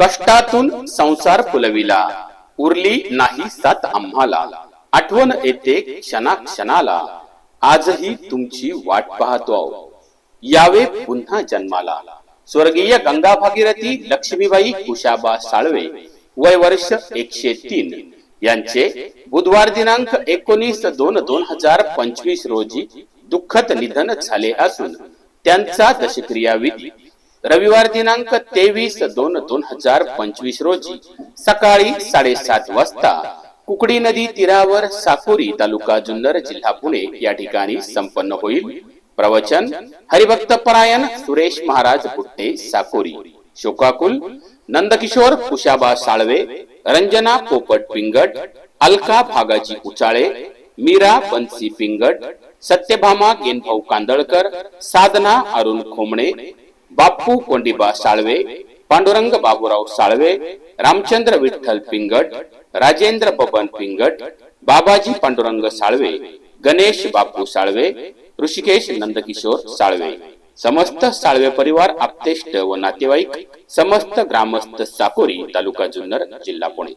कष्टातून संसार फुलविला. उरली नाही सात आम्हाला. आठवण येते क्षणा क्षणाला आजही तुमची वाट पाहतो यावे पुन्हा जन्माला. स्वर्गीय गंगा भागीरथी लक्ष्मीबाई कुशाबा साळवे वय वर्ष एकशे तीन. यांचे बुधवार दिनांक एकोणीस दोन दोन हजार पंचवीस रोजी दुःखद निधन झाले असून त्यांचा दशक्रिया विधी रविवार दिनांक तेवीस दोन दोन हजार पंचवीस रोजी सकाळी साडेसात वाजता कुकडी नदी तीरावर साकोरी तालुका जुन्नर जिल्हा पुणे या ठिकाणी संपन्न होईल. प्रवचन हरिभक्त परायण सुरेश महाराज पुट्टे साकोरी शोकाकुल नंदकिशोर कुशाबा साळवे रंजना पोपट पिंगट अलका भागाजी उचाळे मीरा बन्सी पिंगट सत्यभामा गेनभाऊ कांदळकर साधना अरुण खोमणे बाप्पू कोंडिबा साळवे पांडुरंग बाबूराव साळवे रामचंद्र विठ्ठल पिंगट राजेंद्र बबन पिंगट बाबाजी पांडुरंग साळवे गणेश बापू साळवे ऋषिकेश नंदकिशोर साळवे. समस्त साळवे परिवार आप्तेष्ट व नातेवाईक समस्त ग्रामस्थ साकोरी तालुका जुन्नर जिल्हा पुणे.